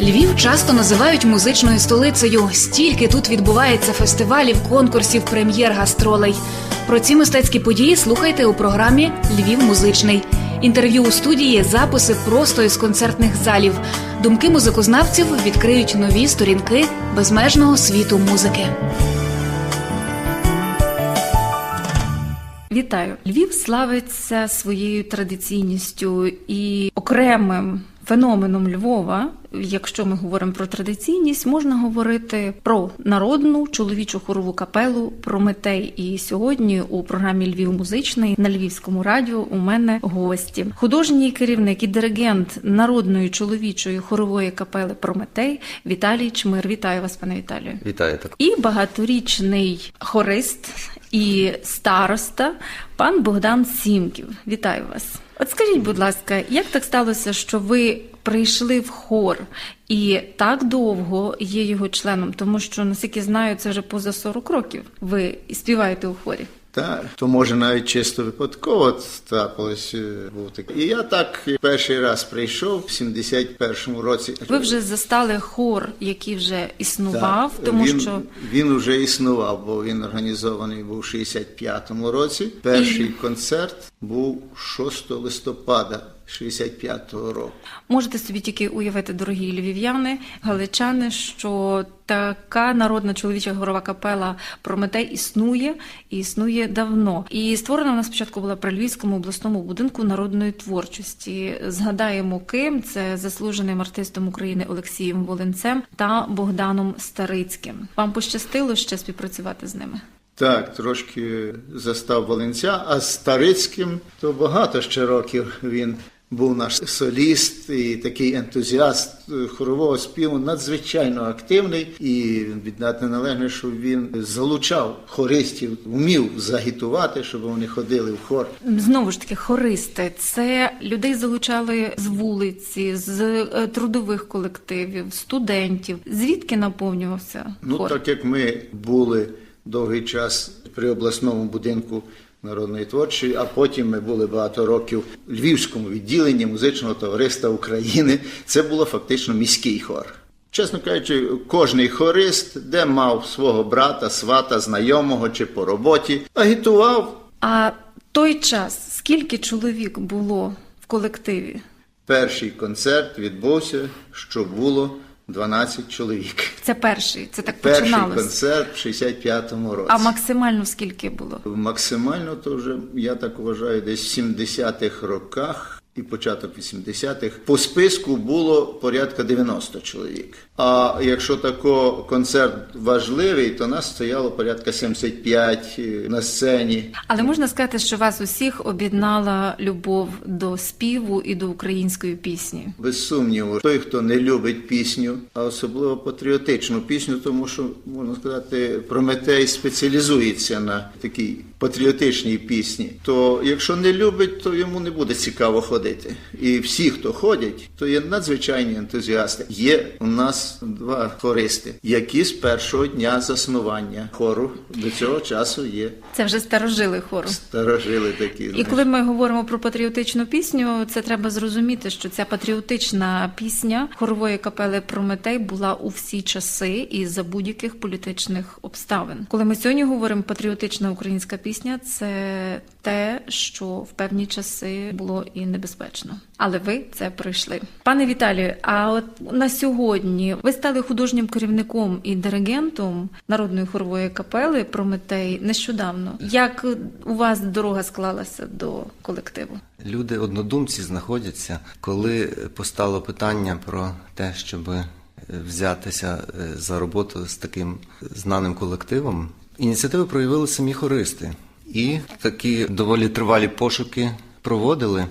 Львів часто називають музичною столицею. Стільки тут відбувається фестивалів, конкурсів, прем'єр, гастролей. Про ці мистецькі події слухайте у програмі Львів музичний. Інтерв'ю у студії, записи просто із концертних залів. Думки музикознавців відкриють нові сторінки безмежного світу музики. Вітаю! Львів славиться своєю традиційністю і окремим феноменом Львова. Якщо ми говоримо про традиційність, можна говорити про народну чоловічу хорову капелу Прометей. І сьогодні у програмі Львів музичний на Львівському радіо у мене гості. Художній керівник і диригент народної чоловічої хорової капели Прометей Віталій Чмир. Вітаю вас, пане Віталію. Вітаю так. І багаторічний хорист і староста пан Богдан Сімків. Вітаю вас. От скажіть, будь ласка, як так сталося, що ви прийшли в хор і так довго є його членом? Тому що, наскільки знаю, це вже поза 40 років. Ви співаєте у хорі. Так, то може навіть чисто випадково трапилось. бути. Був такий. І я так перший раз прийшов в 71-му році. Ви вже застали хор, який вже існував, Так, тому він, що він вже існував, бо він організований був у 65-му році. Перший концерт був 6 листопада 65-го року. Можете собі тільки уявити, дорогі львів'яни, галичани, що така народна чоловіча горова капела Прометей існує і існує давно. І створена вона спочатку була при Львівському обласному будинку народної творчості. Згадаємо, ким це заслуженим артистом України Олексієм Волинцем та Богданом Старицьким. Вам пощастило ще співпрацювати з ними? Так, трошки застав Волинця, а з Старицьким то багато ще років він був наш соліст і такий ентузіаст е, хорового співу, надзвичайно активний і віддати належне, що він залучав хористів, вмів загітувати, щоб вони ходили в хор. Знову ж таки, хористи це людей залучали з вулиці, з е, трудових колективів, студентів. Звідки наповнювався Ну, хор? так як ми були довгий час при обласному будинку народної творчої, а потім ми були багато років в Львівському відділенні музичного товариства України. Це було фактично міський хор. Чесно кажучи, кожний хорист, де мав свого брата, свата, знайомого чи по роботі, агітував. А той час скільки чоловік було в колективі? Перший концерт відбувся, що було 12 чоловік. Це перший, це так Перший починалось. концерт в 65-му році. А максимально скільки було? Максимально то вже, я так вважаю, десь в 70-х роках і початок 80-х по списку було порядка 90 чоловік. А якщо тако концерт важливий, то нас стояло порядка 75 на сцені. Але можна сказати, що вас усіх об'єднала любов до співу і до української пісні. Без сумніву, той, хто не любить пісню, а особливо патріотичну пісню, тому що можна сказати, Прометей спеціалізується на такій патріотичній пісні. То якщо не любить, то йому не буде цікаво ходити. І всі, хто ходять, то є надзвичайні ентузіасти. Є у нас два хористи, які з першого дня заснування хору до цього часу є Це вже старожили хору. старожили такі. І знаєш. коли ми говоримо про патріотичну пісню, це треба зрозуміти, що ця патріотична пісня хорової капели Прометей була у всі часи і за будь-яких політичних обставин. Коли ми сьогодні говоримо патріотична українська пісня, це те, що в певні часи було і небезпечно. Але ви це пройшли. Пане Віталію, а от на сьогодні ви стали художнім керівником і диригентом народної хорової капели Прометей нещодавно. Як у вас дорога склалася до колективу? Люди однодумці знаходяться, коли постало питання про те, щоб взятися е, за роботу з таким знаним колективом. Ініціативи проявили самі хористи, і такі доволі тривалі пошуки проводили.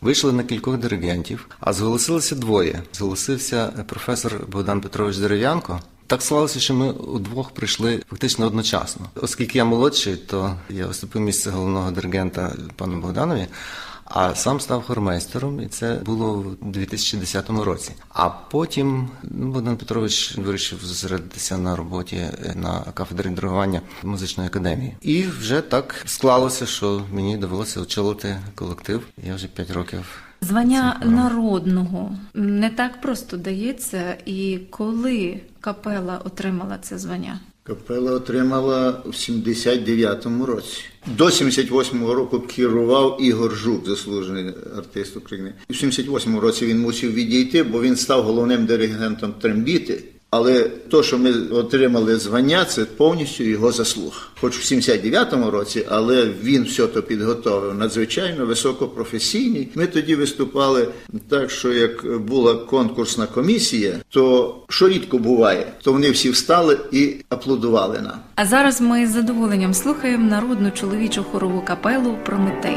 Вийшли на кількох диригентів, а зголосилися двоє. Зголосився професор Богдан Петрович Дерев'янко. Так склалося, що ми удвох прийшли фактично одночасно. Оскільки я молодший, то я уступив місце головного диригента пану Богданові, а сам став хормейстером, і це було в 2010 році. А потім ну, Богдан Петрович вирішив зосередитися на роботі е, на кафедрі диригування музичної академії. І вже так склалося, що мені довелося очолити колектив. Я вже 5 років Звання народного не так просто дається, і коли капела отримала це звання? Капела отримала в 79-му році. До 78-го року керував Ігор Жук, заслужений артист України. В 78-му році він мусив відійти, бо він став головним диригентом трембіти. Але то, що ми отримали звання, це повністю його заслуга. Хоч в 79-му році, але він все то підготовив надзвичайно високопрофесійний. Ми тоді виступали так, що як була конкурсна комісія, то що рідко буває, то вони всі встали і аплодували нам. А зараз ми з задоволенням слухаємо народну чоловічу хорову капелу Прометей.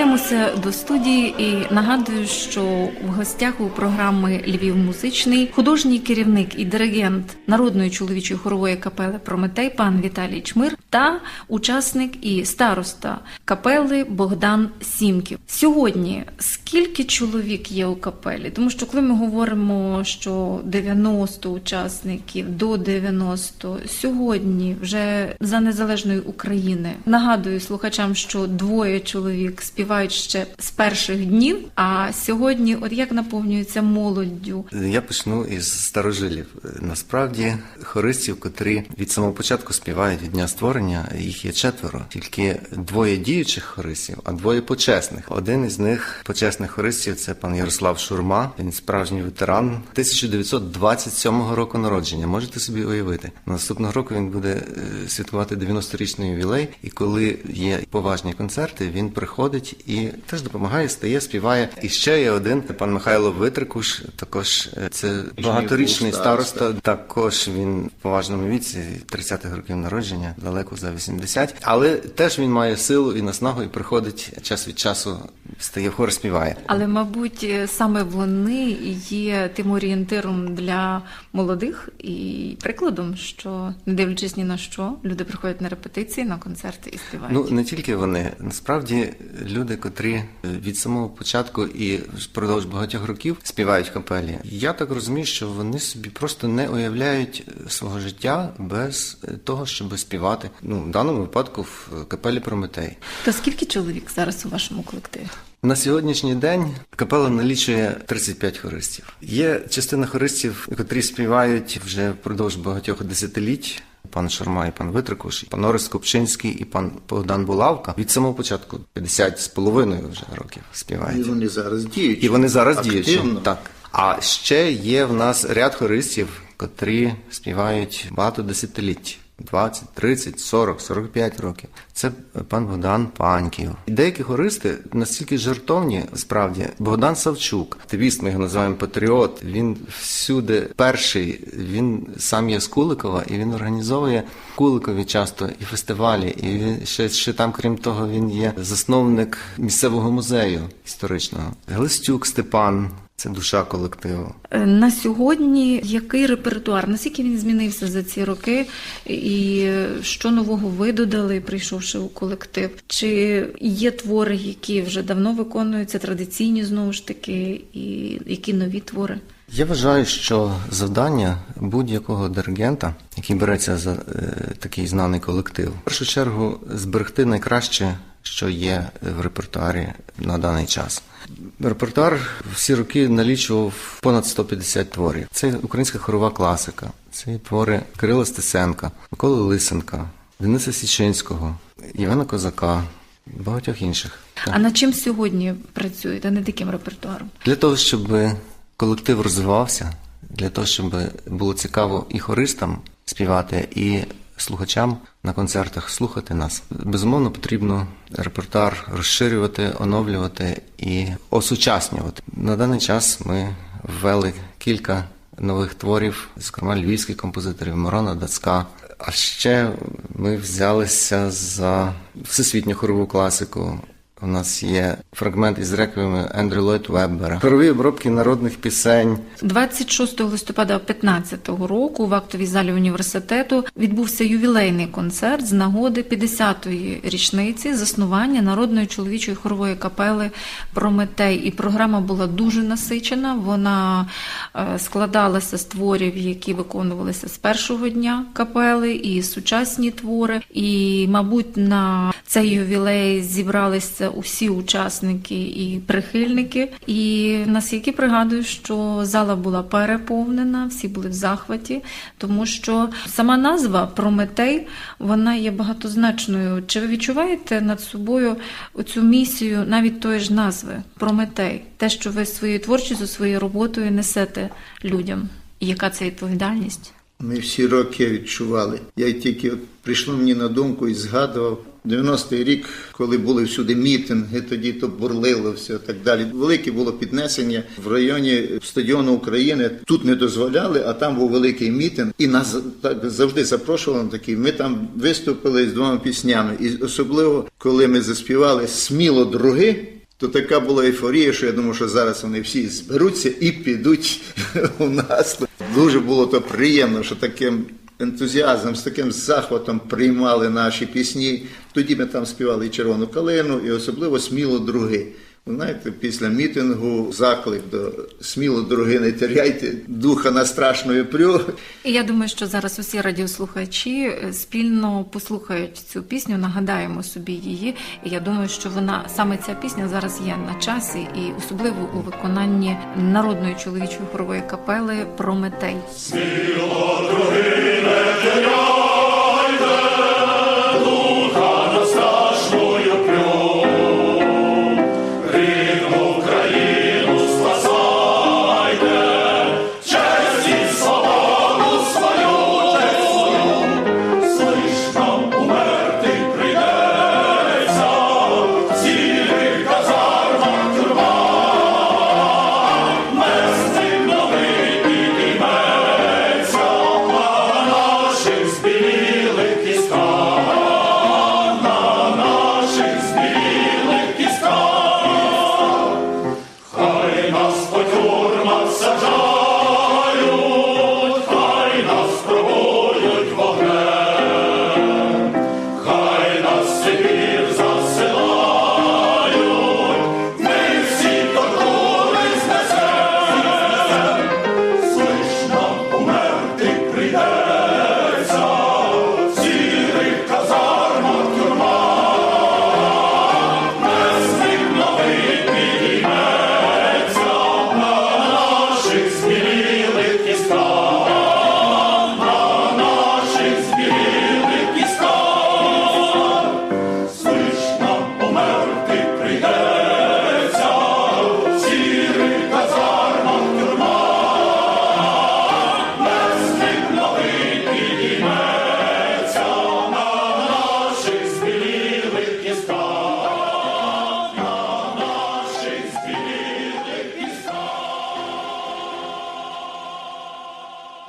Повертаємося до студії і нагадую, що в гостях у програми Львів музичний художній керівник і диригент народної чоловічої хорової капели Прометей пан Віталій Чмир та учасник і староста капели Богдан Сімків. Сьогодні скільки чоловік є у капелі? Тому що коли ми говоримо, що 90 учасників до 90, сьогодні вже за незалежної України нагадую слухачам, що двоє чоловік співають ще з перших днів. А сьогодні, от як наповнюється молоддю? Я почну із старожилів. Насправді, хористів, котрі від самого початку співають від дня створення, їх є четверо. Тільки двоє діючих хористів, а двоє почесних. Один із них почесних хористів це пан Ярослав Шурма. Він справжній ветеран 1927 року народження. Можете собі уявити. Наступного року він буде е, святкувати 90-річний ювілей, і коли є поважні концерти, він приходить і теж допомагає, стає, співає. І ще є один пан Михайло Витрикуш. Також е, це багаторічний староста. староста. Також він в поважному віці, 30-х років народження, далеко за 80. Але теж він має силу і наснагу, і приходить час від часу, стає хор, співає. Але, мабуть, е, саме вони є тим орієнтиром для молодих і прикладом, що не дивлячись ні на що, люди приходять на репетиції, на концерти і співають. Ну не тільки вони. Насправді люди, котрі е, від самого початку і впродовж багатьох років співають в капелі. Я так розумію, що вони собі просто не уявляють е, свого життя без того, щоб співати. Ну в даному випадку в капелі Прометей. То скільки чоловік зараз у вашому колективі? На сьогоднішній день капела налічує 35 хористів. Є частина хористів, котрі співають вже впродовж багатьох десятиліть. Пан Шарма і пан Витрикуш, і пан Орес Копчинський і пан Богдан Булавка від самого початку 50 з половиною вже років І вони зараз діють. І вони зараз активно. Так. А ще є в нас ряд хористів, котрі співають багато десятиліть. 20, 30, 40, 45 років. Це пан Богдан Паньків. І деякі хористи настільки жартовні, справді, Богдан Савчук, активіст, ми його називаємо патріот. Він всюди перший. Він сам є з Куликова, і він організовує Куликові часто і фестивалі. І ще, ще там, крім того, він є засновник місцевого музею історичного. Глистюк Степан. Це душа колективу. Е, На сьогодні який репертуар? Наскільки він змінився за ці роки, і що нового ви додали, прийшовши у колектив? Чи є твори, які вже давно виконуються, традиційні знову ж таки, і які нові твори? Я вважаю, що завдання будь-якого диригента, який береться за е, такий знаний колектив, в першу чергу зберегти найкраще, що є в репертуарі на даний час. Репертуар всі роки налічував понад 150 творів. Це українська хорова класика, це твори Кирила Стесенка, Миколи Лисенка, Дениса Січинського, Івана Козака, багатьох інших. А над чим сьогодні працюєте? Над яким репертуаром? Для того, щоб колектив розвивався, для того, щоб було цікаво і хористам співати, і слухачам на концертах слухати нас, безумовно потрібно репертуар розширювати, оновлювати і осучаснювати. На даний час ми ввели кілька нових творів, зокрема львівських композиторів Мирона Дацька. А ще ми взялися за всесвітню хорову класику. У нас є фрагмент із реквієми Ендрю Ллойд Веббера, хорові обробки народних пісень. 26 листопада 2015 року в актовій залі університету відбувся ювілейний концерт з нагоди 50-ї річниці заснування народної чоловічої хорової капели Прометей. І програма була дуже насичена. Вона е, складалася з творів, які виконувалися з першого дня капели, і сучасні твори. І, мабуть, на цей ювілей зібралися усі учасники і прихильники. І наскільки пригадую, що зала була переповнена, всі були в захваті, тому що сама назва Прометей вона є багатозначною. Чи ви відчуваєте над собою оцю місію навіть тої ж назви Прометей? Те, що ви своєю творчістю, своєю роботою несете людям? Яка це відповідальність? Ми всі роки відчували. Я тільки от прийшло мені на думку і згадував 90-й рік, коли були всюди мітинги, тоді то бурлило все так далі. Велике було піднесення в районі стадіону України. Тут не дозволяли, а там був великий мітинг, і нас так завжди запрошували на такий. Ми там виступили з двома піснями, і особливо коли ми заспівали сміло други. То така була ейфорія, що я думаю, що зараз вони всі зберуться і підуть у нас. Дуже було то приємно, що таким ентузіазмом, з таким захватом приймали наші пісні. Тоді ми там співали і червону калину, і особливо сміло други. Знаєте, після мітингу заклик до сміло дороги, не теряйте духа на страшною прю. І я думаю, що зараз усі радіослухачі е, спільно послухають цю пісню, нагадаємо собі її. І я думаю, що вона саме ця пісня зараз є на часі, і особливо у виконанні народної чоловічої хорової капели Прометей.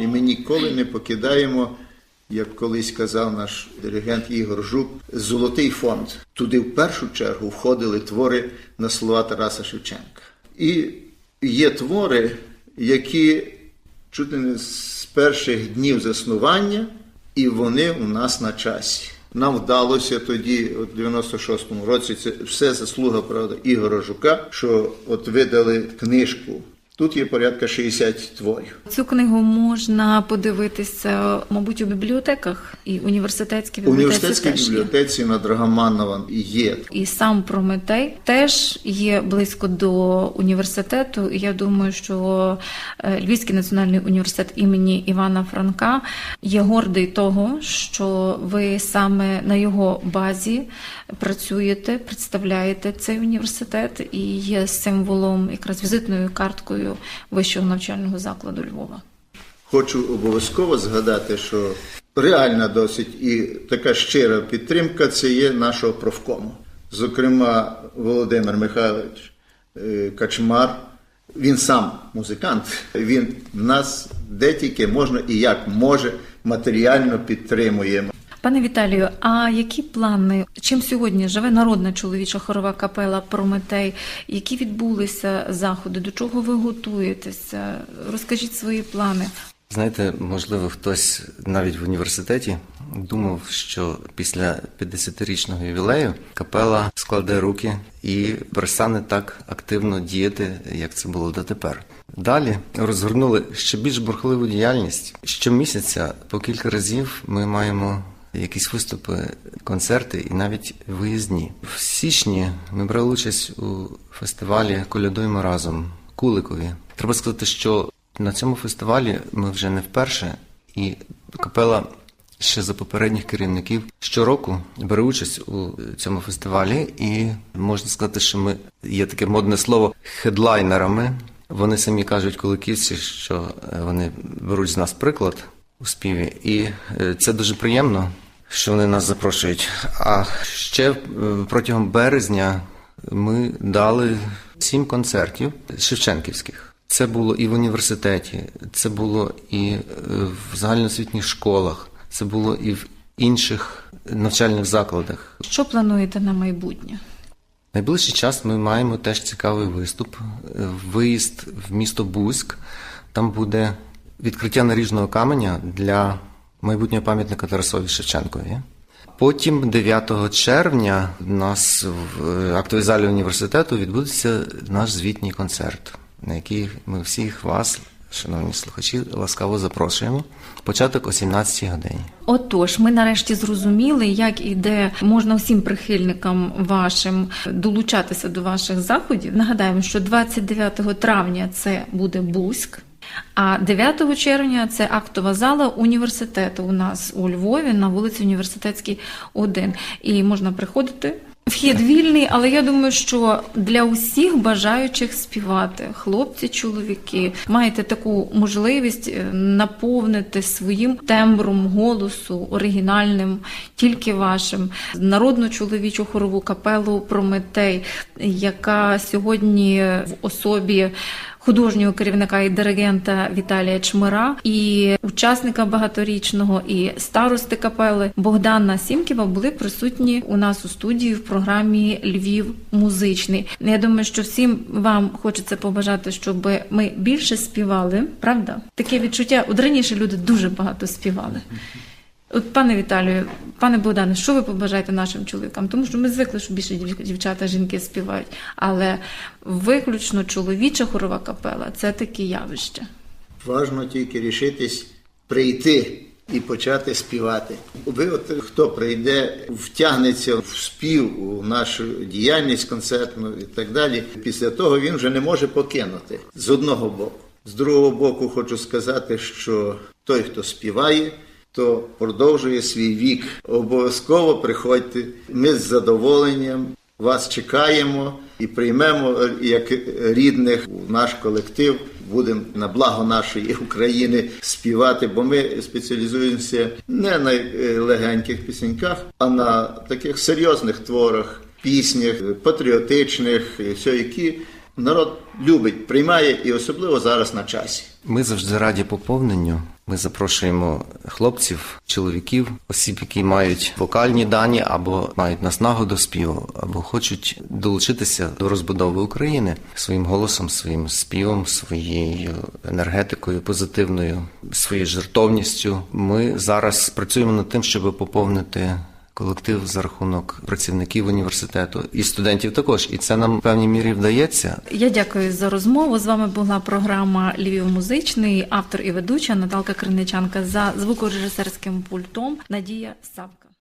І ми ніколи не покидаємо, як колись казав наш диригент Ігор Жук, золотий фонд. Туди в першу чергу входили твори на слова Тараса Шевченка. І є твори, які чути не з перших днів заснування, і вони у нас на часі. Нам вдалося тоді, в 96-му році, це все заслуга правда Ігора Жука, що от видали книжку Тут є порядка 60 творів. Цю книгу можна подивитися, мабуть, у бібліотеках і університетські У бібліотеці університетській теж є. бібліотеці на Драгоманова є. І сам Прометей теж є близько до університету. І я думаю, що е, Львівський національний університет імені Івана Франка є гордий того, що ви саме на його базі працюєте, представляєте цей університет і є символом, якраз візитною карткою вищого навчального закладу Львова. Хочу обов'язково згадати, що реальна досить і така щира підтримка це є нашого профкому. Зокрема, Володимир Михайлович е, Качмар. Він сам музикант, він нас де тільки можна і як може матеріально підтримує. Пане Віталію, а які плани? Чим сьогодні живе народна чоловіча хорова капела Прометей? Які відбулися заходи? До чого ви готуєтеся? Розкажіть свої плани. Знаєте, можливо, хтось навіть в університеті думав, що після 50-річного ювілею капела складе руки і перестане так активно діяти, як це було дотепер. Далі розгорнули ще більш бурхливу діяльність. Щомісяця по кілька разів ми маємо якісь виступи, концерти і навіть виїзні. В січні ми брали участь у фестивалі Колядуємо разом Куликові. Треба сказати, що на цьому фестивалі ми вже не вперше, і капела ще за попередніх керівників щороку бере участь у цьому фестивалі, і можна сказати, що ми є таке модне слово хедлайнерами. Вони самі кажуть, куликівці, що е, вони беруть з нас приклад у співі, і е, це дуже приємно, що вони нас запрошують. А ще е, протягом березня ми дали сім концертів шевченківських. Це було і в університеті, це було і е, в загальноосвітніх школах, це було і в інших навчальних закладах. Що плануєте на майбутнє? Найближчий час ми маємо теж цікавий виступ. Е, Виїзд в місто Бузьк. Там буде відкриття наріжного каменя для майбутнього пам'ятника Тарасові Шевченкові. Потім, 9 червня, у нас в е, актовій залі університету відбудеться наш звітній концерт, на який ми всіх вас, шановні слухачі, ласкаво запрошуємо. Початок о 17 годині. Отож, ми нарешті зрозуміли, як іде можна всім прихильникам вашим долучатися до ваших заходів. Нагадаємо, що 29 травня це буде Бузьк. А 9 червня це актова зала університету у нас у Львові на вулиці Університетській 1. І можна приходити. Вхід вільний, але я думаю, що для усіх бажаючих співати, хлопці, чоловіки, маєте таку можливість е, наповнити своїм тембром голосу, оригінальним, тільки вашим, народну чоловічу хорову капелу Прометей, яка сьогодні в особі художнього керівника і диригента Віталія Чмира, і учасника багаторічного, і старости капели Богдана Сімківа були присутні у нас у студії в програмі Львів музичний. Я думаю, що всім вам хочеться побажати, щоб ми більше співали, правда? Таке відчуття. От раніше люди дуже багато співали. От, пане Віталію, пане Богдане, що ви побажаєте нашим чоловікам? Тому що ми звикли, що більше дів- дівчата, жінки співають, але виключно чоловіча хорова капела це таке явище. Важно тільки рішитись прийти і почати співати. Ви, от хто прийде, втягнеться в спів у нашу діяльність концертну і так далі. Після того він вже не може покинути з одного боку. З другого боку, хочу сказати, що той, хто співає, то продовжує свій вік. Обов'язково приходьте. Ми з задоволенням вас чекаємо і приймемо як рідних у наш колектив. Будемо на благо нашої України співати, бо ми спеціалізуємося не на легеньких пісеньках, а на таких серйозних творах, піснях, патріотичних, все, які народ любить, приймає і особливо зараз на часі. Ми завжди раді поповненню. Ми запрошуємо хлопців, чоловіків, осіб, які мають вокальні дані або мають наснагу до співу, або хочуть долучитися до розбудови України своїм голосом, своїм співом, своєю енергетикою позитивною, своєю жертовністю. Ми зараз працюємо над тим, щоб поповнити колектив за рахунок працівників університету і студентів також. І це нам в певній мірі вдається. Я дякую за розмову. З вами була програма Львів музичний, автор і ведуча Наталка Криничанка за звукорежисерським пультом Надія Савка.